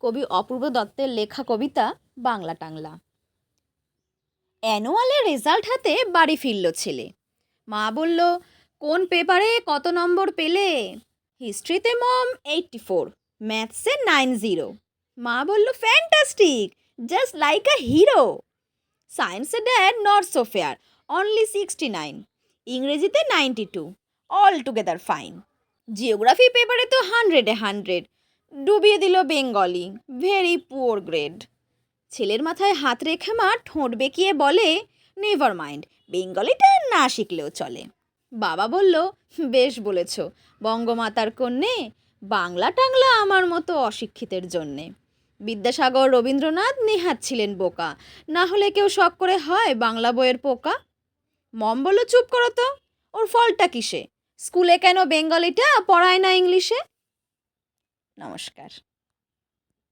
কবি অপূর্ব দত্তের লেখা কবিতা বাংলা টাংলা। অ্যানুয়ালের রেজাল্ট হাতে বাড়ি ফিরল ছেলে। মা বলল, কোন পেপারে কত নম্বর পেলে? হিস্ট্রিতে মম, এইটটি ফোর, ম্যাথসে নাইন জিরো। মা বলল, fantastic, just like a hero. সায়েন্সে dad not so fair, only sixty nine, ইংরেজিতে ninety two, all together fine. Geography পেপারে তো হান্ড্রেডে হান্ড্রেড ডুবিয়ে দিল বেঙ্গলি। ভেরি পুয়ার গ্রেড ছেলের মাথায় হাত রেখে মা ঠোঁট বেঁকিয়ে বলে নেভার মাইন্ড বেঙ্গলিটা না শিখলেও চলে। বাবা বলল, বেশ বলেছ, বঙ্গমাতার কন্যে, বাংলা টাংলা আমার মতো অশিক্ষিতের জন্যে। বিদ্যাসাগর রবীন্দ্রনাথ নেহাত ছিলেন বোকা, না হলে কেউ শখ করে হয় বাংলা বইয়ের পোকা? মম বলল, চুপ করো তো, ওর ফলটা কিসে? স্কুলে কেন বেঙ্গলিটা পড়ায় না ইংলিশে? নমস্কার।